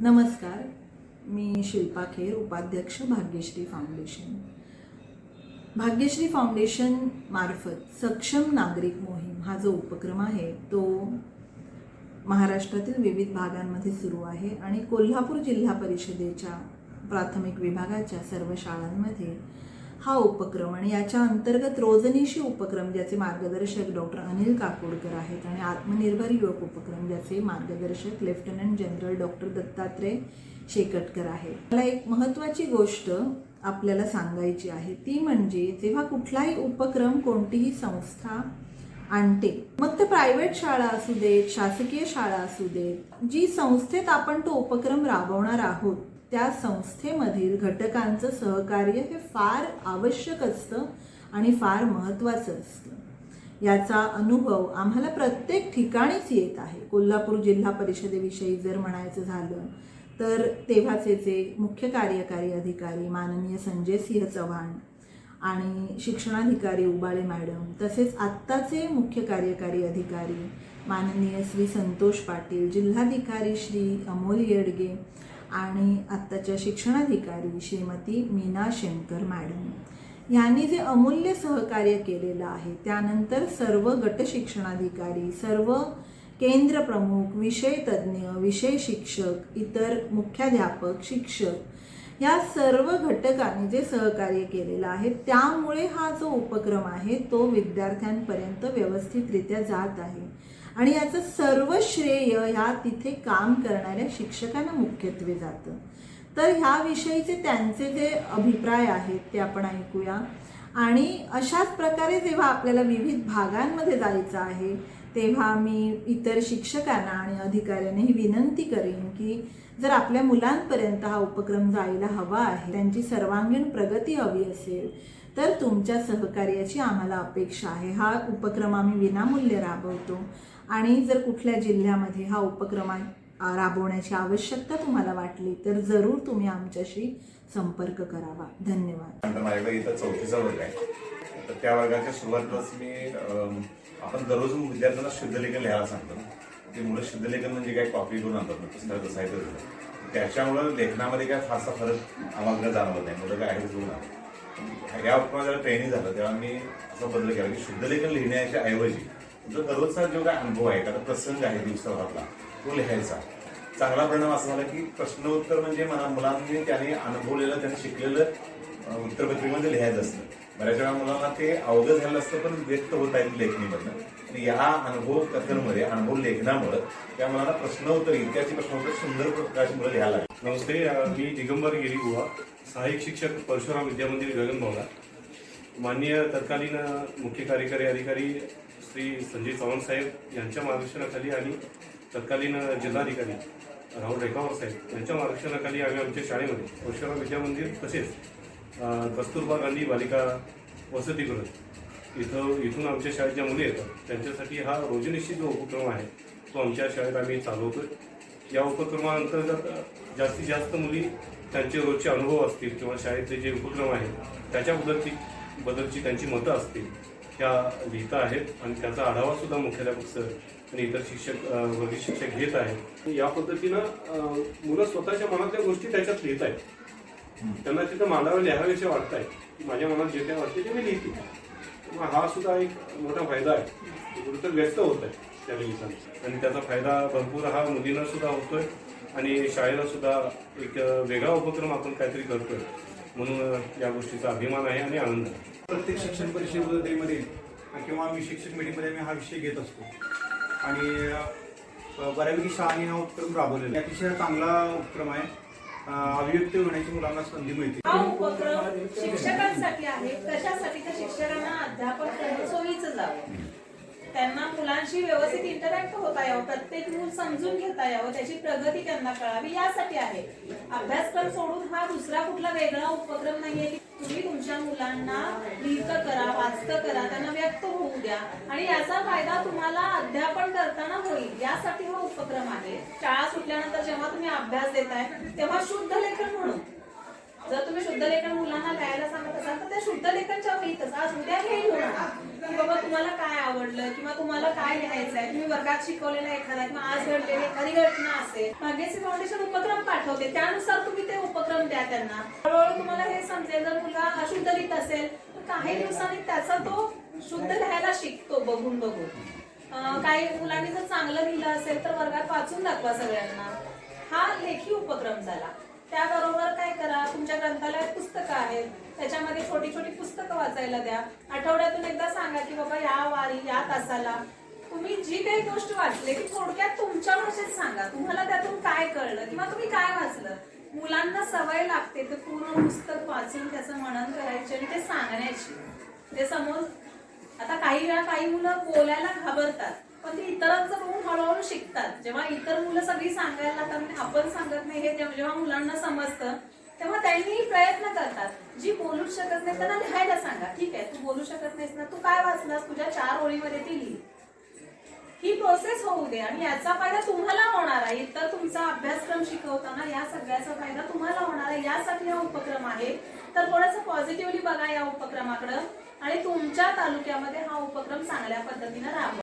नमस्कार मी शिल्पा खेर उपाध्यक्ष Bhagyashree foundation. Bhagyashree foundation मार्फत सक्षम नागरिक मोहीम हा जो उपक्रम आहे तो महाराष्ट्रातील विविध भागांमध्ये सुरू आहे आणि कोल्हापूर जिल्हा परिषदेच्या प्राथमिक विभागाच्या सर्व शाळांमध्ये हा उपक्रम आणि याच्या अंतर्गत रोजनिशी उपक्रम ज्याचे मार्गदर्शक डॉक्टर अनिल काकोडकर आहेत आणि आत्मनिर्भर युवक उपक्रम ज्याचे मार्गदर्शक lieutenant general doctor Dattatray Shekatkar आहेत. मला एक महत्त्वाची गोष्ट आपल्याला सांगायची आहे ती म्हणजे जेव्हा कुठलाही उपक्रम कोणतीही संस्था आणते मग ते प्रायव्हेट शाळा असू देत शासकीय शाळा असू देत जी संस्थेत आपण तो उपक्रम राबवणार आहोत त्या संस्थेमधील घटकांचं सहकार्य हे फार आवश्यक असतं आणि फार महत्त्वाचं असतं. याचा अनुभव आम्हाला प्रत्येक ठिकाणीच येत आहे. कोल्हापूर जिल्हा परिषदेविषयी जर म्हणायचं झालं तर तेव्हाचे जे मुख्य कार्यकारी अधिकारी माननीय संजय सिंह चव्हाण आणि शिक्षणाधिकारी उबाळे मॅडम तसेच आत्ताचे मुख्य कार्यकारी अधिकारी माननीय श्री संतोष पाटील जिल्हाधिकारी श्री अमोल येडगे आणि आत्ताच्या शिक्षणाधिकारी श्रीमती मीना शंकर मॅडम. यांनी जे अमूल्य सहकार्य केलेलं आहे त्यानंतर सर्व गट शिक्षणाधिकारी सर्व केंद्र प्रमुख विषय तज्ज्ञ विषय शिक्षक इतर मुख्याध्यापक शिक्षक या सर्व घटकांनी जे सहकार्य केलेलं आहे त्यामुळे हा जो उपक्रम आहे तो विद्यार्थ्यांपर्यंत व्यवस्थितरित्या जात आहे. आणि याचं सर्व श्रेय ह्या तिथे काम करणाऱ्या शिक्षकांना मुख्यत्वे जातं. तर ह्याविषयीचे त्यांचे जे अभिप्राय आहेत ते आपण ऐकूया. आणि अशाच प्रकारे जेव्हा आपल्याला विविध भागांमध्ये जायचं आहे तेव्हा मी इतर शिक्षकांना आणि अधिकाऱ्यांनाही विनंती करेन की जर आपल्या मुलांपर्यंत हा उपक्रम जायला हवा आहे त्यांची सर्वांगीण प्रगती हवी असेल तर तुमच्या सहकार्याची आम्हाला अपेक्षा आहे. हा उपक्रम आम्ही विनामूल्य राबवतो. आणि जर कुठल्या जिल्ह्यामध्ये हा उपक्रम राबवण्याची आवश्यकता तुम्हाला वाटली तर जरूर तुम्ही आमच्याशी संपर्क करावा. धन्यवाद. माझ्याकडे इथं चौथीचा वर्ग आहे तर त्या वर्गाच्या सुरुवातीलाच मी आपण दररोज विद्यार्थ्यांना शुद्धलेखन लिहायला सांगतो. ते मुलं शुद्धलेखन म्हणजे काय कॉपी करून आणतात. ना साहित्य त्याच्यामुळं लेखनामध्ये काय फारसा फरक आम्हाला जाणवत नाही. मुलं काय आहे या उपक्रमात जेव्हा ट्रेनिंग झालं तेव्हा मी असं बदल केला की शुद्धलेखन लिहिण्याच्या ऐवजी जो दररोजचा जो काय अनुभव आहे एखादा प्रसंग आहे दिवसाभरातला तो लिहायचा. चांगला परिणाम असा झाला की प्रश्नोत्तर म्हणजे मला मुलांनी त्याने अनुभवलेलं त्याने शिकलेलं उत्तरपत्रिकेमध्ये लिहायचं असतं. बऱ्याच वेळा मुलांना ते अवघड झालं असतं पण व्यक्त होत आहेत लेखणीमधनं. आणि या अनुभव कथनमध्ये अनुभव लेखनामुळे त्या मुलांना प्रश्नोत्तर इतिहासी प्रश्नोत्तर सुंदर प्रकारची मुलं लिहायला नमस्ते मी दिगंबर गिरी गुहा सहाय्यक शिक्षक परशुराम विद्यामंदिर गगनभवना माननीय तत्कालीन मुख्य कार्यकारी अधिकारी श्री संजय चव्हाण साहेब यांच्या मार्गदर्शनाखाली आणि तत्कालीन जिल्हाधिकारी राहुल रेखावर साहेब यांच्या मार्गदर्शनाखाली आम्ही आमच्या शाळेमध्ये परशुराम विद्यामंदिर तसेच कस्तुरबा गांधी बालिका वसतिगृह. इथं इथून आमच्या शाळेत ज्या मुली येतात त्यांच्यासाठी हा रोजनिश्चित जो उपक्रम आहे तो आमच्या शाळेत आम्ही चालवतो या उपक्रमाअंतर्गत जास्तीत जास्त मुली त्यांचे रोजचे अनुभव असतील किंवा शाळेतले जे उपक्रम आहेत त्याच्याबद्दलची बद्दलची त्यांची मतं असतील त्या लिहित आहेत आणि त्याचा आढावासुद्धा मुख्याध्यापक सर आणि इतर शिक्षक अ, वर्गीय शिक्षक घेत आहेत. या पद्धतीनं मुलं स्वतःच्या मनातल्या गोष्टी त्याच्यात लिहित आहेत त्यांना तिथं मांडावं लिहावेसे वाटत आहे. की माझ्या मनात जे काय वाटते ते मी लिहिते. मग हा सुद्धा एक मोठा फायदा आहे. कुठेतरी व्यक्त होत आहे त्या लिहिताना आणि त्याचा फायदा भरपूर हा मुलींना सुद्धा होतोय. आणि शाळेला सुद्धा एक वेगळा उपक्रम आपण काहीतरी करतोय. म्हणून या गोष्टीचा अभिमान आहे आणि आनंद आहे. प्रत्येक शिक्षण परिषदेमध्ये किंवा मी शिक्षक मीटिंगमध्ये आम्ही हा विषय घेत असतो. आणि बऱ्यापैकी शाळांनी हा उपक्रम राबवलेला अतिशय चांगला उपक्रम आहे. अभिव्यक्त होण्याची मुलांना संधी मिळते. हा उपक्रम शिक्षकांसाठी आहे. कशासाठी? तर शिक्षकांना अध्यापन करणं सोयीचं जावं. त्यांना मुलांशी व्यवस्थित इंटरॅक्ट होता यावं. प्रत्येक मूल समजून घेता यावं. त्याची प्रगती त्यांना कळावी यासाठी आहे. अभ्यासक्रम सोडून हा दुसरा कुठला वेगळा उपक्रम नाहीये की तुम्ही तुमच्या मुलांना लिहित करा वाचत करा त्यांना व्यक्त होऊ द्या. आणि याचा फायदा तुम्हाला अध्यापन करताना होईल. यासाठी हा उपक्रम आहे. शाळा सुटल्यानंतर जेव्हा तुम्ही अभ्यास देताय तेव्हा शुद्ध लेखन म्हणून. जर तुम्ही शुद्ध लेखन मुलांना लिहायला सांगत असाल तर ते शुद्ध लेखनच्या होईतच आज उद्या घेईल की बाबा तुम्हाला काय आवडलं किंवा तुम्हाला काय लिहायचं आहे तुम्ही वर्गात शिकवलेला एखादा किंवा आज घडलेली एखादी घटना असेल भाग्यश्री फाउंडेशन उपक्रम पाठवते. त्यानुसार तुम्ही उपक्रम द्या त्यांना. हळूहळू तुम्हाला हे समजेल जर मुलगा अशुद्ध लिहित असेल तर काही दिवसांनी त्याचा तो शुद्ध लिहायला शिकतो बघून बघून. काही मुलांनी जर चांगलं लिहिलं असेल तर वर्गात वाचून दाखवा सगळ्यांना. हा लेखी उपक्रम झाला. त्याबरोबर काय करा तुमच्या ग्रंथालयात पुस्तकं आहेत. त्याच्यामध्ये छोटी छोटी पुस्तकं वाचायला द्या. आठवड्यातून एकदा सांगा की बाबा या वारी या तासाला तुम्ही जी काही गोष्ट वाचली ती थोडक्यात तुमच्या भाषेत सांगा. तुम्हाला त्यातून काय कळलं किंवा तुम्ही काय वाचलं? मुलांना सवय लागते ते पूर्ण पुस्तक वाचून त्याचं मनन करायचे आणि ते सांगण्याची. ते समोर आता काही वेळा काही मुलं बोलायला घाबरतात पण ते इतरांचं बघून हळूहळू शिकतात. जेव्हा इतर मुलं सगळी सांगायला लागतात म्हणजे आपण सांगत नाही हे जेव्हा मुलांना समजतं तेव्हा त्यांनी प्रयत्न करतात. जी बोलूच शकत नाही त्यांना लिहायला सांगा. ठीक आहे तू बोलू शकत नाहीस ना तू काय वाचलास? तुझ्या चार ओळीमध्ये ती लिही. ही प्रोसेस होऊ दे आणि याचा फायदा तुम्हाला होणार आहे. तर तुमचा अभ्यासक्रम शिकवताना या सगळ्याचा फायदा तुम्हाला होणार आहे. यासाठी हा उपक्रम आहे. तर थोडंसं पॉझिटिव्हली बघा या उपक्रमाकडं. आणि तुमच्या तालुक्यामध्ये हा उपक्रम चांगल्या पद्धतीनं राबवा.